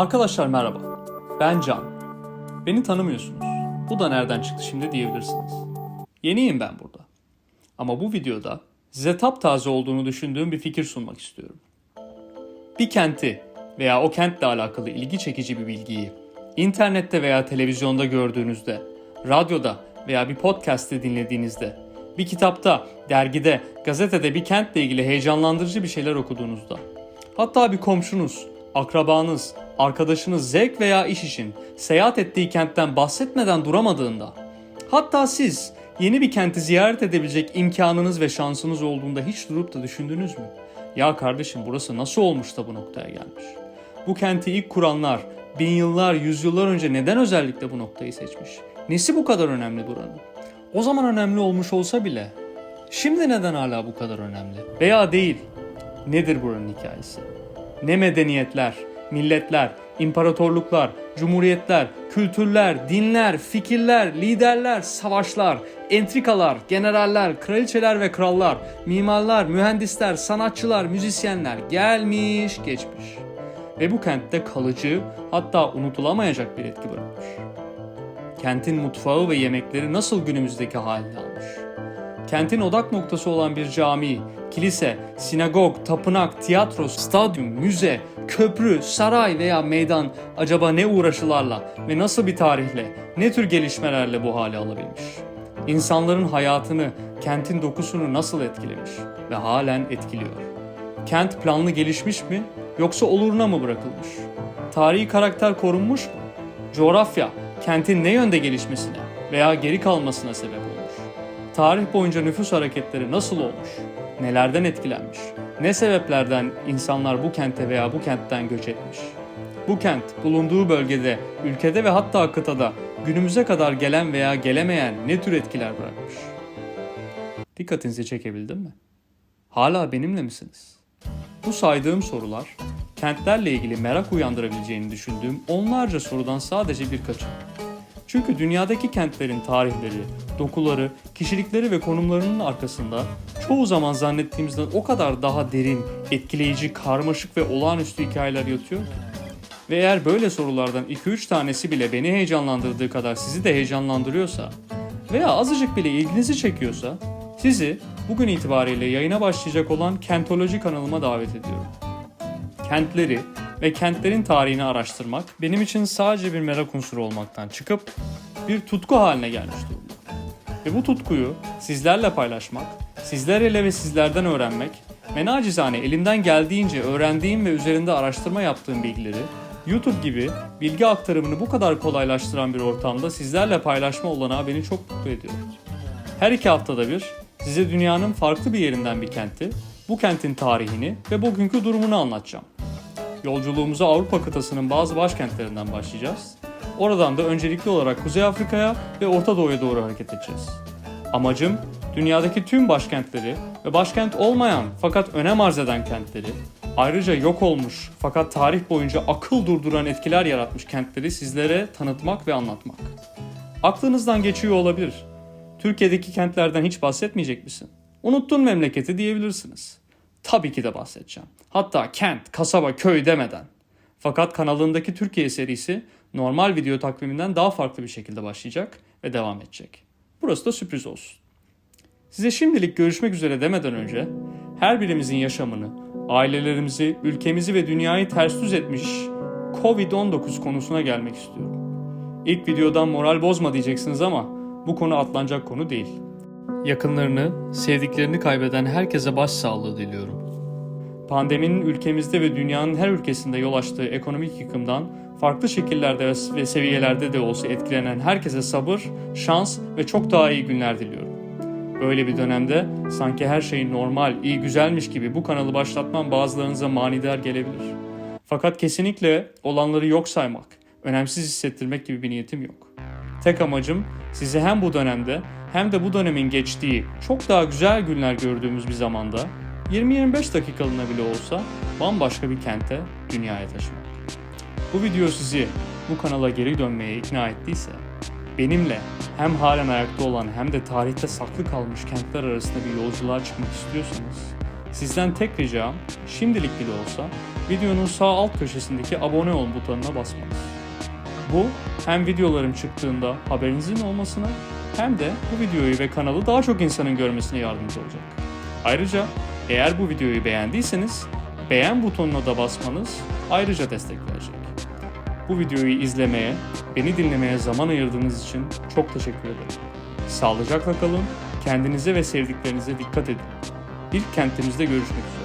Arkadaşlar merhaba. Ben Can. Beni tanımıyorsunuz. Bu da nereden çıktı şimdi diyebilirsiniz. Yeniyim ben burada. Ama bu videoda size taptaze olduğunu düşündüğüm bir fikir sunmak istiyorum. Bir kenti veya o kentle alakalı ilgi çekici bir bilgiyi internette veya televizyonda gördüğünüzde, radyoda veya bir podcast'te dinlediğinizde, bir kitapta, dergide, gazetede bir kentle ilgili heyecanlandırıcı bir şeyler okuduğunuzda, hatta bir komşunuz, akrabanız, arkadaşınız zevk veya iş için seyahat ettiği kentten bahsetmeden duramadığında, hatta siz yeni bir kenti ziyaret edebilecek imkanınız ve şansınız olduğunda hiç durup da düşündünüz mü? Ya kardeşim burası nasıl olmuş da bu noktaya gelmiş? Bu kenti ilk kuranlar bin yıllar, yüzyıllar önce neden özellikle bu noktayı seçmiş? Nesi bu kadar önemli buranın? O zaman önemli olmuş olsa bile şimdi neden hala bu kadar önemli? Veya değil. Nedir buranın hikayesi? Ne medeniyetler, milletler, imparatorluklar, cumhuriyetler, kültürler, dinler, fikirler, liderler, savaşlar, entrikalar, generaller, kraliçeler ve krallar, mimarlar, mühendisler, sanatçılar, müzisyenler gelmiş geçmiş. Ve bu kentte kalıcı hatta unutulamayacak bir etki bırakmış. Kentin mutfağı ve yemekleri nasıl günümüzdeki halini almış? Kentin odak noktası olan bir cami, kilise, sinagog, tapınak, tiyatro, stadyum, müze, köprü, saray veya meydan acaba ne uğraşılarla ve nasıl bir tarihle, ne tür gelişmelerle bu hale alabilmiş? İnsanların hayatını, kentin dokusunu nasıl etkilemiş ve halen etkiliyor? Kent planlı gelişmiş mi yoksa oluruna mı bırakılmış? Tarihi karakter korunmuş mu? Coğrafya, kentin ne yönde gelişmesine veya geri kalmasına sebep olmuş? Tarih boyunca nüfus hareketleri nasıl olmuş? Nelerden etkilenmiş? Ne sebeplerden insanlar bu kente veya bu kentten göç etmiş? Bu kent bulunduğu bölgede, ülkede ve hatta kıtada günümüze kadar gelen veya gelemeyen ne tür etkiler bırakmış? Dikkatinizi çekebildim mi? Hala benimle misiniz? Bu saydığım sorular kentlerle ilgili merak uyandırabileceğini düşündüğüm onlarca sorudan sadece birkaçı. Çünkü dünyadaki kentlerin tarihleri, dokuları, kişilikleri ve konumlarının arkasında çoğu zaman zannettiğimizden o kadar daha derin, etkileyici, karmaşık ve olağanüstü hikayeler yatıyor. Ve eğer böyle sorulardan 2-3 tanesi bile beni heyecanlandırdığı kadar sizi de heyecanlandırıyorsa veya azıcık bile ilginizi çekiyorsa sizi bugün itibariyle yayına başlayacak olan Kentoloji kanalıma davet ediyorum. Kentleri ve kentlerin tarihini araştırmak benim için sadece bir merak unsuru olmaktan çıkıp bir tutku haline gelmiş durumda. Ve bu tutkuyu sizlerle paylaşmak, sizler ile ve sizlerden öğrenmek ve nacizane elimden geldiğince öğrendiğim ve üzerinde araştırma yaptığım bilgileri YouTube gibi bilgi aktarımını bu kadar kolaylaştıran bir ortamda sizlerle paylaşma olanağı beni çok mutlu ediyor. Her iki haftada bir size dünyanın farklı bir yerinden bir kenti, bu kentin tarihini ve bugünkü durumunu anlatacağım. Yolculuğumuza Avrupa kıtasının bazı başkentlerinden başlayacağız. Oradan da öncelikli olarak Kuzey Afrika'ya ve Orta Doğu'ya doğru hareket edeceğiz. Amacım dünyadaki tüm başkentleri ve başkent olmayan fakat önem arz eden kentleri, ayrıca yok olmuş fakat tarih boyunca akıl durduran etkiler yaratmış kentleri sizlere tanıtmak ve anlatmak. Aklınızdan geçiyor olabilir. Türkiye'deki kentlerden hiç bahsetmeyecek misin? Unuttun memleketi diyebilirsiniz. Tabii ki de bahsedeceğim. Hatta kent, kasaba, köy demeden. Fakat kanalındaki Türkiye serisi normal video takviminden daha farklı bir şekilde başlayacak ve devam edecek. Burası da sürpriz olsun. Size şimdilik görüşmek üzere demeden önce her birimizin yaşamını, ailelerimizi, ülkemizi ve dünyayı ters düz etmiş Covid-19 konusuna gelmek istiyorum. İlk videodan moral bozma diyeceksiniz ama bu konu atlanacak konu değil. Yakınlarını, sevdiklerini kaybeden herkese başsağlığı diliyorum. Pandeminin ülkemizde ve dünyanın her ülkesinde yol açtığı ekonomik yıkımdan farklı şekillerde ve seviyelerde de olsa etkilenen herkese sabır, şans ve çok daha iyi günler diliyorum. Böyle bir dönemde sanki her şey normal, iyi, güzelmiş gibi bu kanalı başlatmam bazılarınıza manidar gelebilir. Fakat kesinlikle olanları yok saymak, önemsiz hissettirmek gibi bir niyetim yok. Tek amacım sizi hem bu dönemde hem de bu dönemin geçtiği çok daha güzel günler gördüğümüz bir zamanda 20-25 dakikalığına bile olsa bambaşka bir kente, dünyaya taşımak. Bu video sizi bu kanala geri dönmeye ikna ettiyse, benimle hem halen ayakta olan hem de tarihte saklı kalmış kentler arasında bir yolculuğa çıkmak istiyorsanız, sizden tek ricam şimdilik bile olsa videonun sağ alt köşesindeki abone ol butonuna basmanız. Bu hem videolarım çıktığında haberinizin olmasına hem de bu videoyu ve kanalı daha çok insanın görmesine yardımcı olacak. Ayrıca eğer bu videoyu beğendiyseniz beğen butonuna da basmanız ayrıca destek verecek. Bu videoyu izlemeye, beni dinlemeye zaman ayırdığınız için çok teşekkür ederim. Sağlıcakla kalın, kendinize ve sevdiklerinize dikkat edin. İlk kentimizde görüşmek üzere.